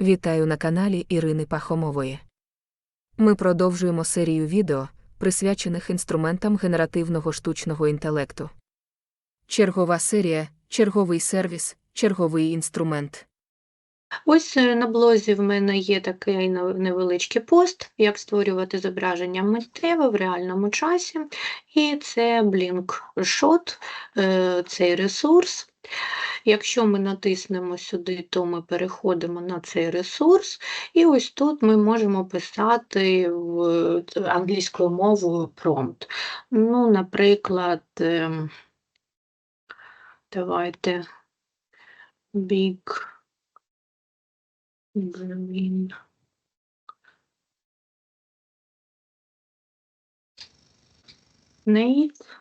Вітаю на каналі Ірини Пахомової. Ми продовжуємо серію відео, присвячених інструментам генеративного штучного інтелекту. Чергова серія, черговий сервіс, черговий інструмент. Ось е, на блозі в мене є такий невеличкий пост, як створювати зображення миттєво в реальному часі. І це Blinkshot, е, цей ресурс. Якщо ми натиснемо сюди, то ми переходимо на цей ресурс, і ось тут ми можемо писати в е, англійською мовою промпт. Ну, наприклад, ем, давайте big Green. Nate.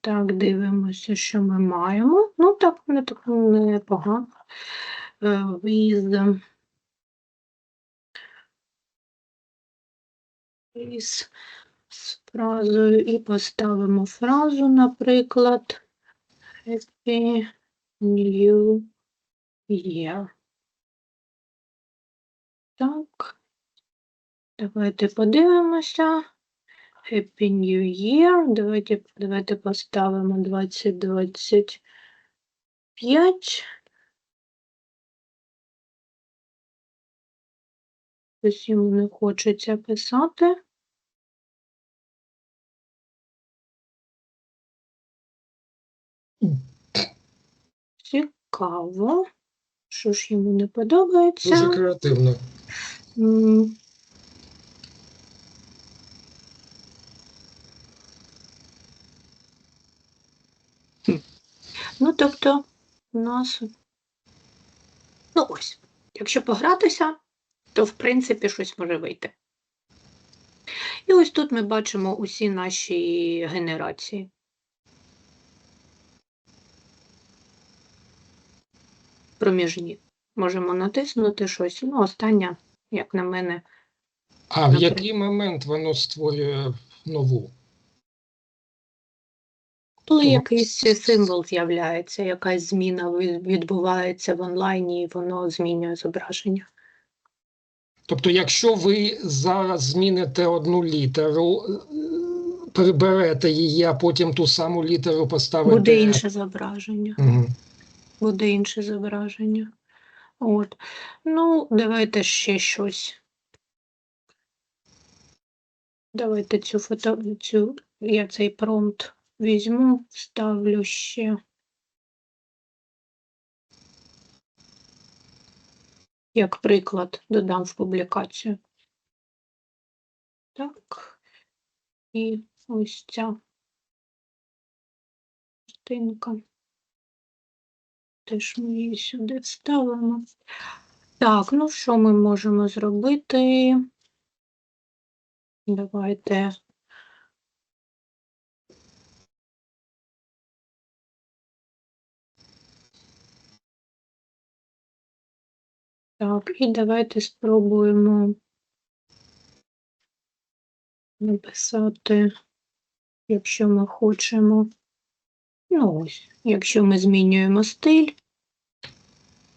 Так, дивимося, що ми маємо. Ну, так, не так непогано. Е, With, із фразою і поставимо фразу, наприклад, Happy New Year. Так. Давайте подивимося. Happy New Year. Давайте, давайте поставимо 2025. Ось йому не хочеться писати. Цікаво. Що ж йому не подобається? Дуже креативно. Тобто, у нас. Ну, ось. Якщо погратися, то в принципі щось може вийти. І ось тут ми бачимо усі наші генерації. Проміжні. Можемо натиснути щось. Ну, остання, як на мене, А в який момент воно створює нову? Коли якийсь символ з'являється, якась зміна відбувається в онлайні, і воно змінює зображення. Тобто, якщо ви зараз зміните одну літеру, е, приберете її, а потім ту саму літеру поставите. Буде інше зображення. Мгм. Буде інше зображення. От. Ну, давайте ще щось. Давайте цю фото, цю, я цей промпт візьму, ставлю ще. Як приклад додам в публікацію. Так. І ось ця частинка. Теж ми її сюди вставимо. Так, ну що ми можемо зробити? Давайте. Так, і давайте спробуємо написати, якщо ми хочемо. Ну ось, якщо ми змінюємо стиль,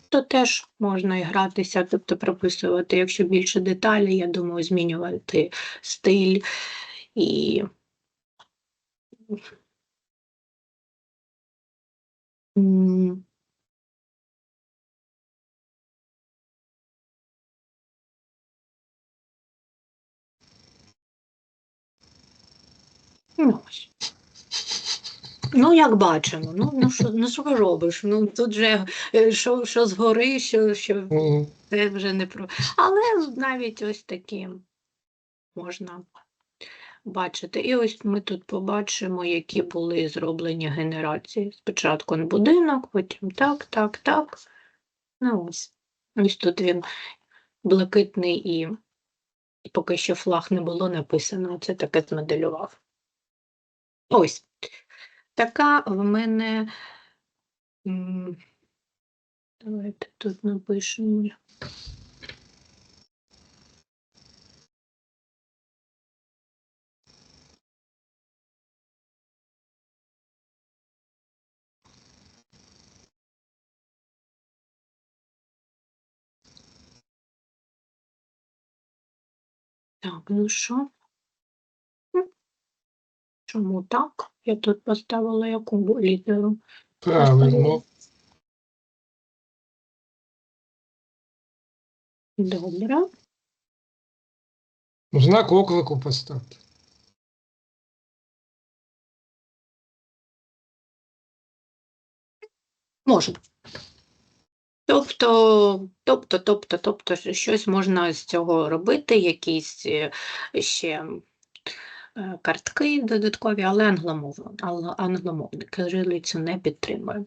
то теж можна і гратися, тобто прописувати, якщо більше деталей, я думаю, змінювати стиль і. Ну, ось. Ну, як бачимо, ну, ну, що, ну що робиш? Ну, тут же е, що, що згори, що, що це вже не про. Але навіть ось такі можна бачити. І ось ми тут побачимо, які були зроблені генерації. Спочатку будинок, потім так, так, так. Ну ось. Ось тут він блакитний і поки що флаг не було написано. Це таке змоделював. Ось така в мене. Давайте тут напишемо. Так, ну що? Чому так? Я тут поставила яку літеру? Правильно. Добре. Знак оклику поставте. Можна. Тобто, тобто, тобто, тобто, щось можна з цього робити, якісь е, ще картки додаткові, але англомовно, англо- англомовний кирилицю не підтримує.